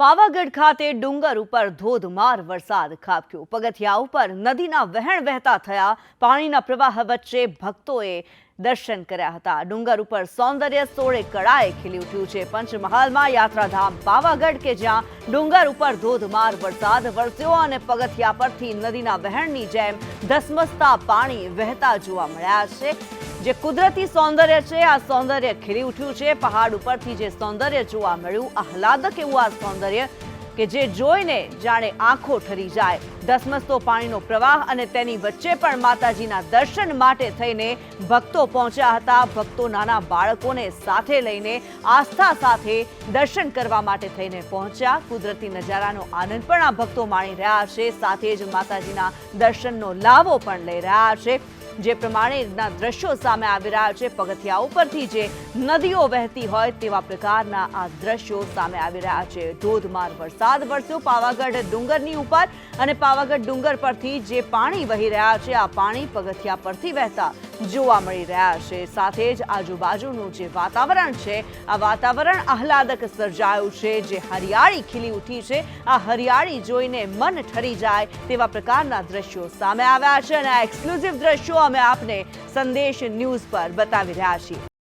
પાવાગઢ ખાતે ડુંગર ઉપર ધોધમાર વરસાદ ખાબક્યો. પગથિયા ઉપર નદીના વહેણ વહેતા થયા. પાણીના પ્રવાહ વચ્ચે ભક્તોએ દર્શન કર્યા હતા. ડુંગર ઉપર સૌંદર્ય સોળે કળાએ ખીલી ઉઠ્યું છે. પંચમહાલમાં યાત્રાધામ પાવાગઢ કે જ્યાં ડુંગર ઉપર ધોધમાર વરસાદ વરસ્યો અને પગથિયા પરથી નદીના વહેણની જેમ ધસમસતા પાણી વહેતા જોવા મળ્યા છે. જે કુદરતી સૌંદર્ય છે, આ સૌંદર્ય ખીલી ઉઠ્યું છે. પહાડ ઉપરથી જે સૌંદર્ય જોવા મળ્યું, આહલાદક એવું આ સૌંદર્ય કે જે જોઈને જાણે આંખો ઠરી જાય. ધસમસતો પાણીનો પ્રવાહ અને તેની વચ્ચે પણ માતાજીના દર્શન માટે થઈને ભક્તો પહોંચ્યા હતા. ભક્તો નાના બાળકોને સાથે લઈને આસ્થા સાથે દર્શન કરવા માટે થઈને પહોંચ્યા. કુદરતી નજારાનો આનંદ પણ આ ભક્તો માણી રહ્યા છે. સાથે જ માતાજીના દર્શનનો લાવો પણ લઈ રહ્યા છે. જે પ્રમાણેના દ્રશ્યો સામે આવી રહ્યા છે, પગથિયા ઉપરથી જે નદીઓ વહેતી હોય તેવા પ્રકારના આ દ્રશ્યો સામે આવી રહ્યા છે. ધોધમાર વરસાદ વરસ્યો, પાવાગઢ ડુંગરની ઉપર અને પાવાગઢ ડુંગર પરથી જે પાણી વહી રહ્યા છે, આ પાણી પગથિયા પરથી વહેતા જોવા મળી રહ્યા છે. સાથે જ આજુબાજુનું જે વાતાવરણ છે, આ વાતાવરણ આહલાદક સર્જાયું છે. જે હરિયાળી ખીલી ઉઠી છે, આ હરિયાળી જોઈને મન ઠરી જાય તેવા પ્રકારના દ્રશ્યો સામે આવ્યા છે અને આ એક્સક્લુઝિવ દ્રશ્યો અમે આપને સંદેશ ન્યૂઝ પર બતાવી રહ્યા છીએ.